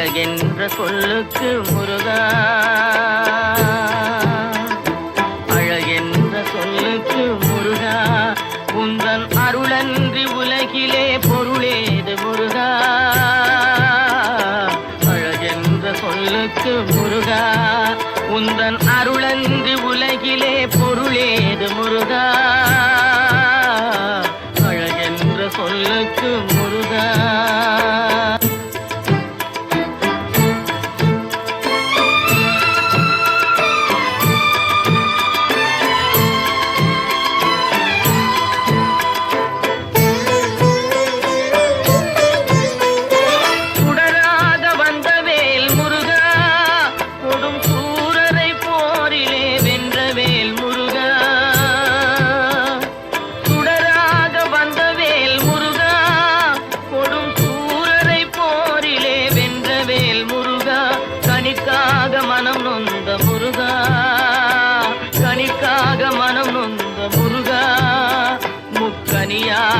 அழகென்ற சொல்லுக்கு முருகா. அழகென்ற சொல்லுக்கு முருகா. உந்தன் அருளன்றி உலகிலே